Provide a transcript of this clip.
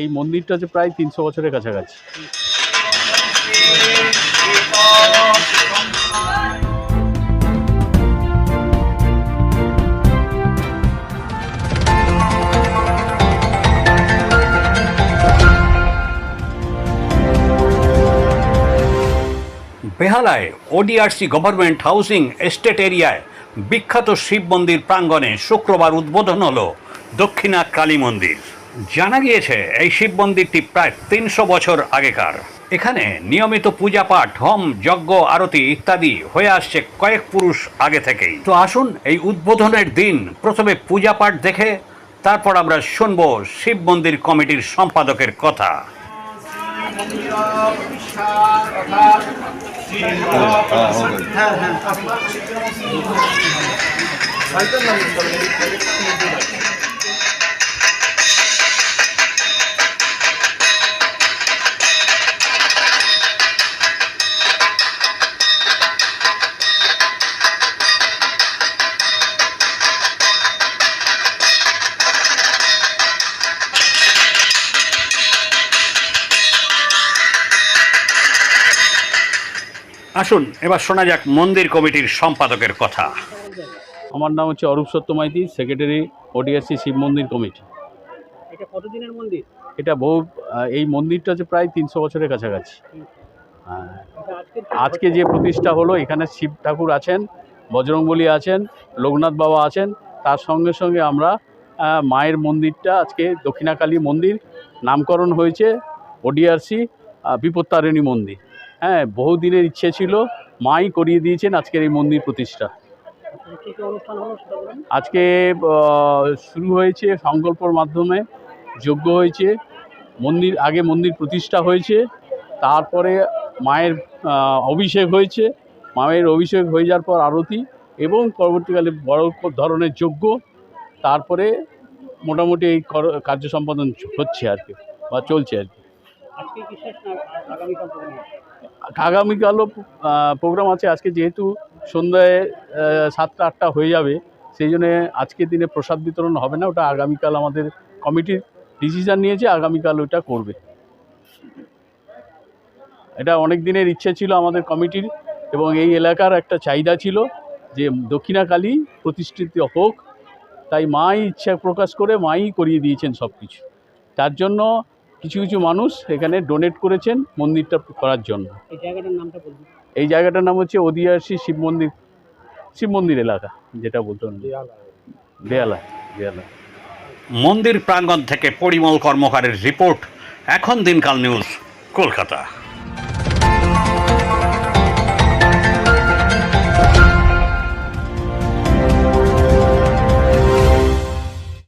এই মন্দিরটা হচ্ছে প্রায় তিনশো বছরের কাছাকাছি। বেহালায় ওডিআরসি গভর্নমেন্ট হাউসিং এস্টেট এরিয়ায় বিখ্যাত শিব মন্দির প্রাঙ্গণে শুক্রবার উদ্বোধন হল দক্ষিণা কালী মন্দির। জানা গিয়েছে, এই শিব মন্দিরটি প্রায় তিনশো বছর আগেকার। এখানে নিয়মিত পূজা পাঠ, হোম, যজ্ঞ, আরতি ইত্যাদি হয়ে আসছে কয়েক পুরুষ আগে থেকেই। তো আসুন এই উদ্বোধনের দিন প্রথমে পূজা পাঠ দেখে, তারপর আমরা শুনব শিব মন্দির কমিটির সম্পাদকের কথা। আসুন এবার শোনা যাক মন্দির কমিটির সম্পাদকের কথা। আমার নাম হচ্ছে অরূপ সত্য মাইতি সেক্রেটারি ওডিআরসি শিব মন্দির কমিটি। এটা কতদিনের মন্দির? এটা বহু এই মন্দিরটা হচ্ছে প্রায় তিনশো বছরের কাছাকাছি। আজকে আজকে যে প্রতিষ্ঠা হলো এখানে শিব ঠাকুর আছেন বজরংবলী আছেন লোকনাথ বাবা আছেন তার সঙ্গে সঙ্গে আমরা মায়ের মন্দিরটা আজকে দক্ষিণাকালী মন্দির নামকরণ হয়েছে ওডিআরসি বিপত্তারিণী মন্দির। হ্যাঁ বহুদিনের ইচ্ছে ছিল, মাই করিয়ে দিয়েছেন আজকের এই মন্দির প্রতিষ্ঠা। আজকে শুরু হয়েছে সংকল্পর মাধ্যমে, যজ্ঞ হয়েছে, মন্দির, আগে মন্দির প্রতিষ্ঠা হয়েছে, তারপরে মায়ের অভিষেক হয়েছে, মায়ের অভিষেক হয়ে যাওয়ার পর আরতি এবং পরবর্তীকালে বড় ধরনের যজ্ঞ, তারপরে মোটামুটি এই কর- কার্য সম্পাদন হচ্ছে আর কি, বা চলছে আর কি। আগামীকালও প্রোগ্রাম আছে। আজকে যেহেতু সন্ধ্যায় সাতটা, আটটা হয়ে যাবে, সেই জন্যে আজকের দিনে প্রসাদ বিতরণ হবে না। ওটা আগামীকাল আমাদের কমিটির ডিসিশন নিয়েছে আগামীকাল ওটা করবে। এটা অনেক দিনের ইচ্ছে ছিল আমাদের কমিটির, এবং এই এলাকার একটা চাহিদা ছিল যে দক্ষিণাকালী প্রতিষ্ঠিত হোক। তাই মাই ইচ্ছা প্রকাশ করে মাই করিয়ে দিয়েছেন সব কিছু তার জন্য কিছু কিছু মানুষ এখানে ডোনেট করেছেন মন্দিরটা করার জন্য। এই জায়গাটার নামটা বলুন। এই জায়গাটার নাম হচ্ছে অদিয়াসী শিব মন্দির শিব মন্দির এলাকা যেটা বলতো দেয়ালা দেয়ালা। মন্দির প্রাঙ্গণ থেকে পরিমল কর্মকারের রিপোর্ট এখন দিনকাল নিউজ কলকাতা।